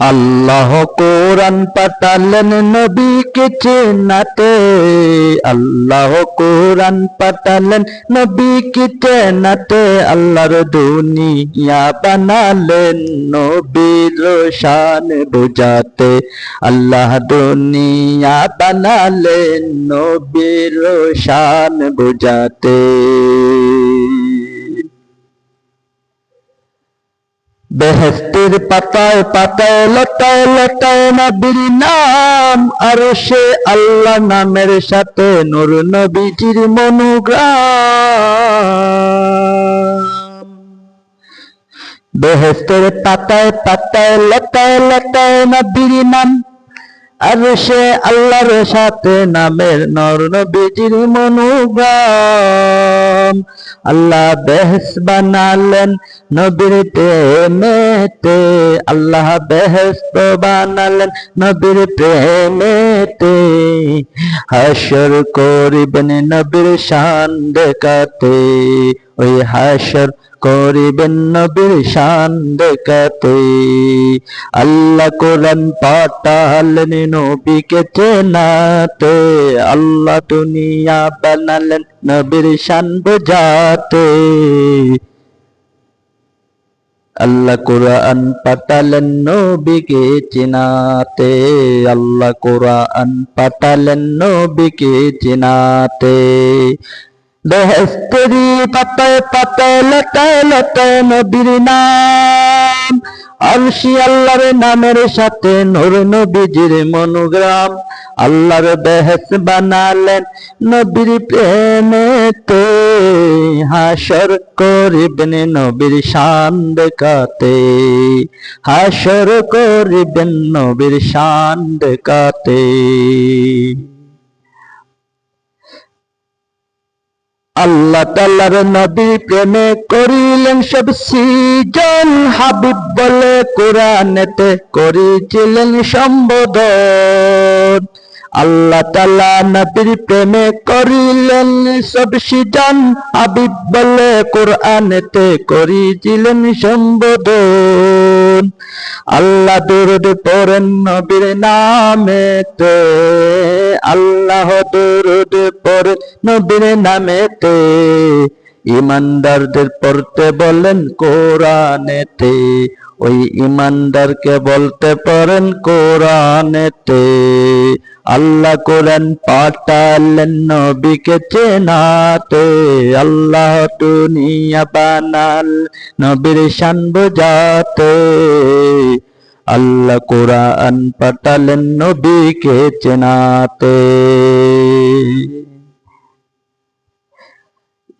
আল্লাহ কোরআন পাঠালেন নবীকে চেনাতে। আল্লাহ কোরআন পাঠালেন নবীকে চেনাতে। আল্লাহর দুনিয়া বানালেন নবীর শান বুঝাতে। আল্লাহ দুনিয়া বানালেন নবীর শান বুঝাতে। বেহেস্তির পাতায় পাতায় লতায় লতায় নবীর নাম, আর সে আল্লাহ নামের সাথে নুর নবীজির মনোগ্রাম। বেহেস্তের পাতায় পাতায় লতায় লতায় নবীর নাম আর সে আল্লাহর সাথে নামের নর নবীজির মনোগ্রাম আল্লাহ বেহেস বানালেন নবীর প্রেমেতে আল্লাহ বেহেস্ত বানালেন নবীর প্রেমেতে হাসর করিবেন নবীর শান দেখাতে। ওই হাসর করিবেন নবীর শান দেখাতে। আল্লাহ কোরআন পাঠালেন নবীকে চেনাতে। আল্লাহ দুনিয়া বানালেন নবীর শান বোঝাতে। আল্লাহ কোরআন পাঠালেন নবীকে চেনাতে। আল্লাহ কোরআন পাঠালেন নবীকে চেনাতে। বেহেস্তেরি পাতায় পাতায় লতায় লতায় নবীর নাম। আলসি আল্লাহর নামের সাথে নূর নবীজির মনোগ্রাম। আল্লাহর বেহেস বানালেন নবীর প্রেমেতে। হাসর করিবেন নবীর শান দেখাতে হাসর করিবেন নবীর শান দেখাতে আল্লাহ তাল্লার নবী প্রেমে করিলেন সব সৃজন। হাবিব বলে কোরআনেতে করেছিলেন সম্বোধন। আল্লাহ তাল্লাহ নবীর প্রেমে করিলেন সব সৃজন। হাবিব বলে কোরআনেতে করেছিলেন সম্বোধন। আল্লাহ দুরুদ পড়েন নবীর নামেতে। আল্লাহ দুরুদ পড়েন নবীর নামেতে। ইমানদারদের পড়তে বলেন কোরআনেতে। ওই ইমানদারকে বলতে পারেন কোরআনেতে। আল্লাহ কোরআন পাঠালেন নবীকে চেনাতে। আল্লাহ দুনিয়া বানাল, নবীর শান বোঝাতে। আল্লাহ কোরআন পাঠালেন নবীকে চেনাতে।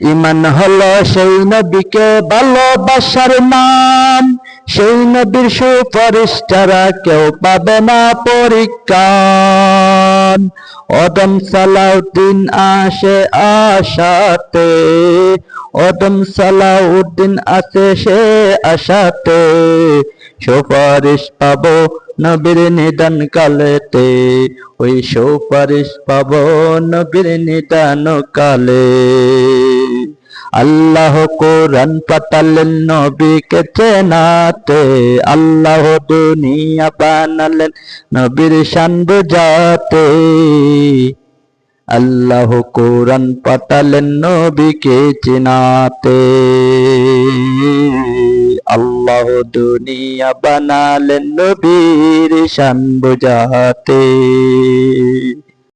ইমান হলো সেই নবীকে ভালোবাসার নাম। সেই নবীর সুপারিশ কেউ পাবে না পরীক্ষান। অদম সালাউদ্দিন আসে আশাতে, অদম সালাউদ্দিন আসে সে আশাতে। সুপারিশ পাবো নবীর নিদান কালেতে ওই সুপারিশ পাবো নবীর নিদান কালে আল্লাহ কোরআন পাঠালেন নবীকে চেনাতে, আল্লাহ দুনিয়া বানালেন নবীর শান বোঝাতে। আল্লাহ কোরআন পাঠালেন নবীকে চেনাতে, আল্লাহ দুনিয়া বানালেন নবীর শান বোঝাতে।